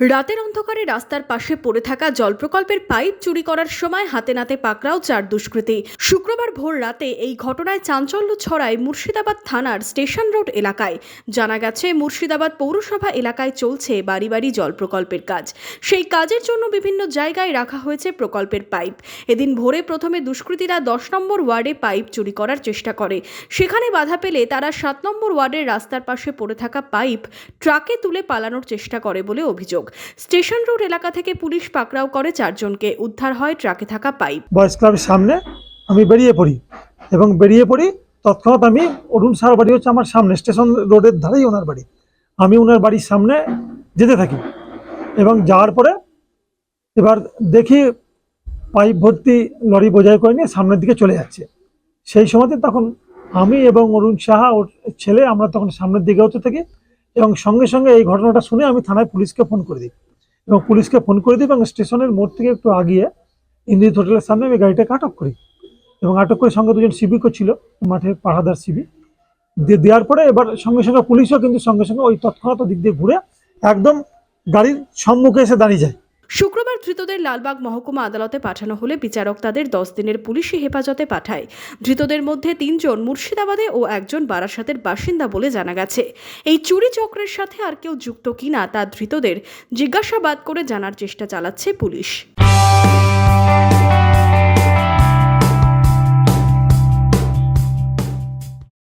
রাতের অন্ধকারে রাস্তার পাশে পড়ে থাকা জল প্রকল্পের পাইপ চুরি করার সময় হাতে নাতে পাকড়াও চার দুষ্কৃতী। শুক্রবার ভোর রাতে এই ঘটনায় চাঞ্চল্য ছড়ায় মুর্শিদাবাদ থানার স্টেশন রোড এলাকায়। জানা গেছে, মুর্শিদাবাদ পৌরসভা এলাকায় চলছে বাড়ি বাড়ি জল প্রকল্পের কাজ। সেই কাজের জন্য বিভিন্ন জায়গায় রাখা হয়েছে প্রকল্পের পাইপ। এদিন ভোরে প্রথমে দুষ্কৃতীরা দশ নম্বর ওয়ার্ডে পাইপ চুরি করার চেষ্টা করে। সেখানে বাধা পেলে তারা সাত নম্বর ওয়ার্ডের রাস্তার পাশে পড়ে থাকা পাইপ ট্রাকে তুলে পালানোর চেষ্টা করে বলে অভিযোগ। স্টেশন রোড এলাকা থেকে পুলিশ পাকড়াও করে চারজনকে। উদ্ধার হয় ট্রাকে থাকা পাইপ। বয়েজ ক্লাবের সামনে আমি বেরিয়ে পড়ি এবং বেরিয়ে পড়ি, তৎক্ষণাৎ আমি অরুণ সাহার বাড়ি হচ্ছে আমার সামনে, স্টেশন রোডের ধারেই ওনার বাড়ি। আমি ওনার বাড়ির সামনে যেতে থাকি এবং যাওয়ার পরে এবার দেখি পাইপ ভর্তি লরি বোঝাই করে নিয়ে সামনের দিকে চলে যাচ্ছে। সেই সময়তে তখন আমি এবং অরুণ সাহা, ওর ছেলে, আমরা তখন সামনের দিকে হতে থাকি। এবং সঙ্গে সঙ্গে এই ঘটনাটা শুনে আমি থানায় পুলিশকে ফোন করে দিই। এবং পুলিশকে ফোন করে দিই এবং স্টেশনের মোড় থেকে একটু আগিয়ে ইন্দ্রিত হোটেলের সামনে আমি গাড়িটাকে আটক করি। এবং আটক করে সঙ্গে দুজন সিভিকও ছিল মাঠে পাহাদার সিবি দিয়ে দেওয়ার পরে এবার সঙ্গে সঙ্গে পুলিশও কিন্তু সঙ্গে সঙ্গে ওই তৎক্ষণাৎ দিক দিয়ে ঘুরে একদম গাড়ির সম্মুখে এসে দাঁড়িয়ে যায়। শুক্রবার ধৃতদের লালবাগ মহকুমা আদালতে পাঠানো হলে বিচারক তাদের দশ দিনের পুলিশি হেফাজতে পাঠায়। ধৃতদের মধ্যে তিনজন মুর্শিদাবাদে ও একজন বারাসাতের বাসিন্দা বলে জানা গেছে। এই চুরি চক্রের সাথে আর কেউ যুক্ত কিনা তা ধৃতদের জিজ্ঞাসাবাদ করে জানার চেষ্টা চালাচ্ছে পুলিশ।